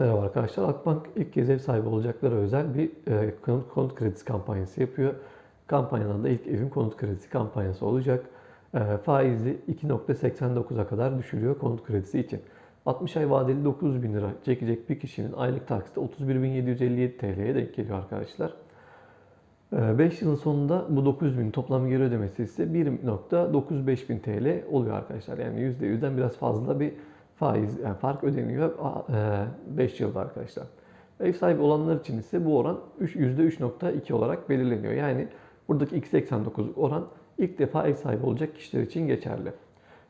Merhaba arkadaşlar. Akbank ilk kez ev sahibi olacaklara özel bir e, konut, konut kredisi kampanyası yapıyor. Kampanyanın da ilk evin konut kredisi kampanyası olacak. E, faizi 2.89'a kadar düşürüyor konut kredisi için. 60 ay vadeli 900 bin lira çekecek bir kişinin aylık taksiti 31.757 TL'ye denk geliyor arkadaşlar. 5 yılın sonunda bu 900 bin toplam geri ödemesi ise 1.95 bin TL oluyor arkadaşlar. Yani %100'den biraz fazla bir faiz yani fark ödeniyor 5 yılda arkadaşlar. Ev sahibi olanlar için ise bu oran %3.2 olarak belirleniyor. Yani buradaki x89 oran ilk defa ev sahibi olacak kişiler için geçerli.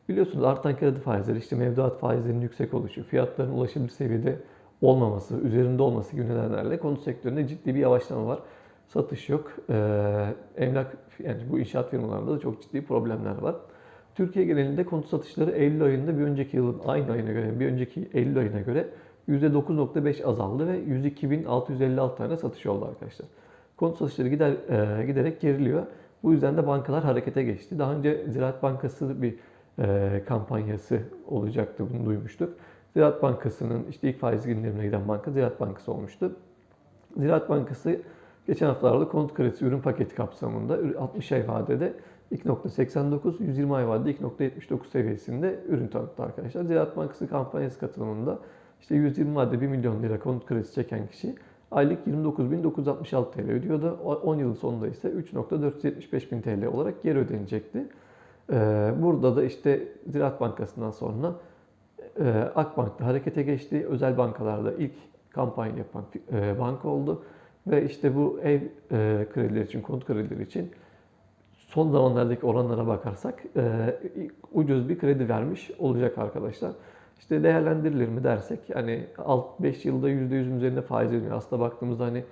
Biliyorsunuz artan kredi faizleri, işte mevduat faizlerinin yüksek oluşu, fiyatların ulaşılabilir seviyede olmaması, üzerinde olması gibi nedenlerle konut sektöründe ciddi bir yavaşlama var. Satış yok. Ee, emlak, yani bu inşaat firmalarında da çok ciddi problemler var. Türkiye genelinde konut satışları Eylül ayında bir önceki yılın aynı ayına göre, bir önceki Eylül ayına göre %9.5 azaldı ve 102.656 tane satış oldu arkadaşlar. Konut satışları gider, e, giderek geriliyor. Bu yüzden de bankalar harekete geçti. Daha önce Ziraat Bankası bir e, kampanyası olacaktı, bunu duymuştuk. Ziraat Bankası'nın işte ilk faiz indirimine giden banka Ziraat Bankası olmuştu. Ziraat Bankası geçen haftalarda konut kredisi ürün paketi kapsamında 60 ay vadede 2.89, 120 ay vadede 2.79 seviyesinde ürün tanıttı arkadaşlar. Ziraat Bankası kampanyası katılımında işte 120 vadede 1 milyon lira konut kredisi çeken kişi aylık 29.966 TL ödüyordu. 10 yılın sonunda ise 3.475 bin TL olarak geri ödenecekti. Ee, burada da işte Ziraat Bankası'ndan sonra e, Akbank da harekete geçti. Özel bankalarda ilk kampanya yapan e, banka oldu. Ve işte bu ev e, kredileri için, konut kredileri için son zamanlardaki oranlara bakarsak ucuz bir kredi vermiş olacak arkadaşlar. İşte değerlendirilir mi dersek hani alt 5 yılda %100'ün üzerinde faiz ödeniyor. Aslında baktığımızda hani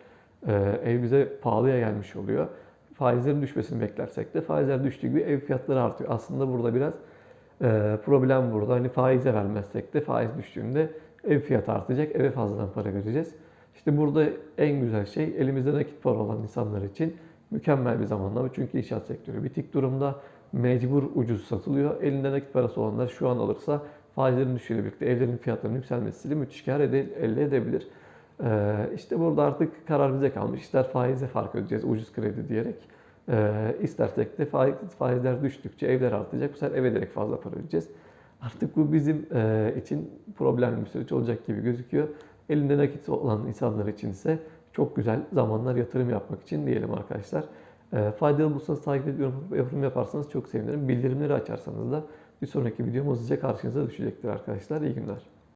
ev bize pahalıya gelmiş oluyor. Faizlerin düşmesini beklersek de faizler düştüğü gibi ev fiyatları artıyor. Aslında burada biraz problem burada. Hani faize vermezsek de faiz düştüğünde ev fiyatı artacak. Eve fazladan para vereceğiz. İşte burada en güzel şey elimizde nakit para olan insanlar için mükemmel bir zamanlama. Çünkü inşaat sektörü bitik durumda. Mecbur ucuz satılıyor. Elinde nakit parası olanlar şu an alırsa faizlerin düşüşüyle birlikte evlerin fiyatlarının yükselmesiyle müthiş kar elde edebilir. Ee, işte burada artık karar bize kalmış. İster faize fark ödeyeceğiz ucuz kredi diyerek. Ee, istersek de faiz, faizler düştükçe evler artacak. Bu sefer eve direkt fazla para ödeyeceğiz. Artık bu bizim e, için problemli bir süreç olacak gibi gözüküyor. Elinde nakit olan insanlar için ise çok güzel zamanlar yatırım yapmak için diyelim arkadaşlar. E, faydalı bulsanız takip ediyorum, yorum yaparsanız çok sevinirim. Bildirimleri açarsanız da bir sonraki videom hızlıca karşınıza düşecektir arkadaşlar. İyi günler.